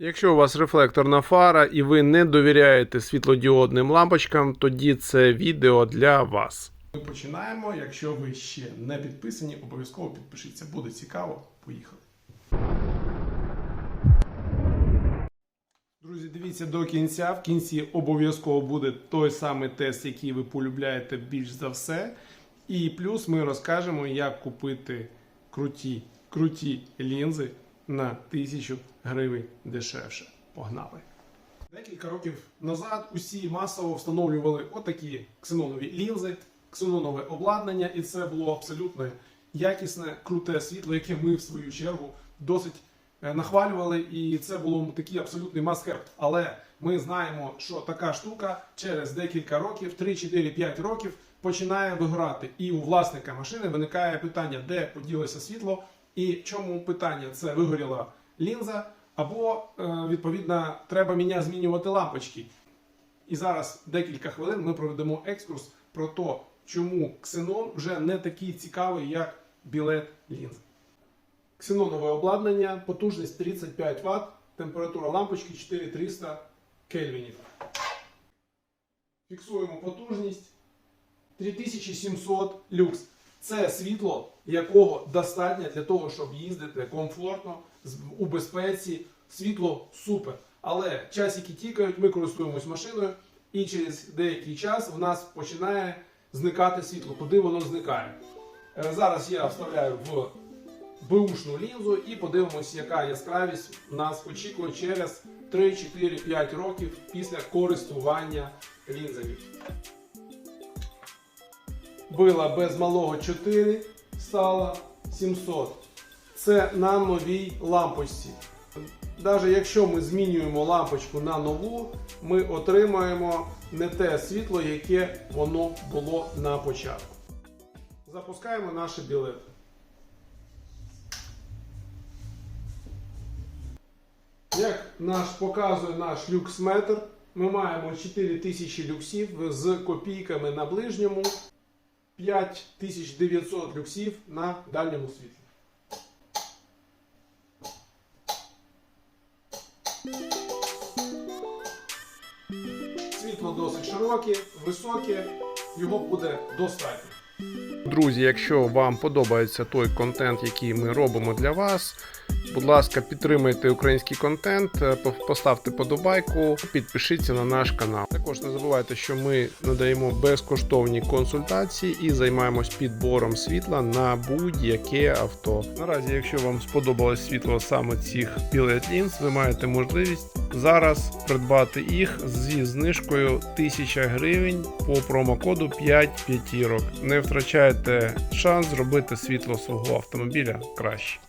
Якщо у вас рефлекторна фара і ви не довіряєте світлодіодним лампочкам, тоді це відео для вас. Ми починаємо. Якщо ви ще не підписані, обов'язково підпишіться. Буде цікаво. Поїхали. Друзі, дивіться до кінця. В кінці обов'язково буде той самий тест, який ви полюбляєте більш за все. І плюс ми розкажемо, як купити круті, круті лінзи на тисячу гривень дешевше. Погнали! Декілька років назад усі масово встановлювали отакі ксенонові лінзи, ксенонове обладнання, і це було абсолютно якісне, круте світло, яке ми в свою чергу досить е, нахвалювали, і це було такий абсолютний must-have. Але ми знаємо, що така штука через декілька років, 3, 4, 5 років, починає виграти. І у власника машини виникає питання, де поділося світло, і чому питання це вигоріла лінза, або е, відповідно треба міня змінювати лампочки. І зараз декілька хвилин ми проведемо екскурс про те, чому ксенон вже не такий цікавий, як білет лінз. Ксенонове обладнання, потужність 35 Вт, температура лампочки 4300 кельвінів. Фіксуємо потужність 3700 люкс. Це світло, якого достатньо для того, щоб їздити комфортно, у безпеці. Світло супер. Але часики тікають, ми користуємось машиною, і через деякий час в нас починає зникати світло. Куди воно зникає? Е, Зараз я вставляю в бушну лінзу і подивимось, яка яскравість нас очікує через 3, 4, 5 років після користування лінзами. Била без малого 4, стало 700. Це на новій лампочці. Навіть якщо ми змінюємо лампочку на нову, ми отримаємо не те світло, яке воно було на початку. Запускаємо наші білети. Як наш показує наш люксметр, ми маємо 4000 люксів з копійками на ближньому, 5900 люксів на дальньому світлі. Світло досить широке, високе, його буде достатньо. Друзі, якщо вам подобається той контент, який ми робимо для вас, будь ласка, підтримайте український контент, е, поставте подобайку, підпишіться на наш канал. Також не забувайте, що ми надаємо безкоштовні консультації і займаємось підбором світла на будь-яке авто. Наразі, якщо вам сподобалось світло саме цих Billet Lens, ви маєте можливість зараз придбати їх зі знижкою 1000 гривень по промокоду 5 п'ятірок. Не втрачайте шанс зробити світло свого автомобіля краще.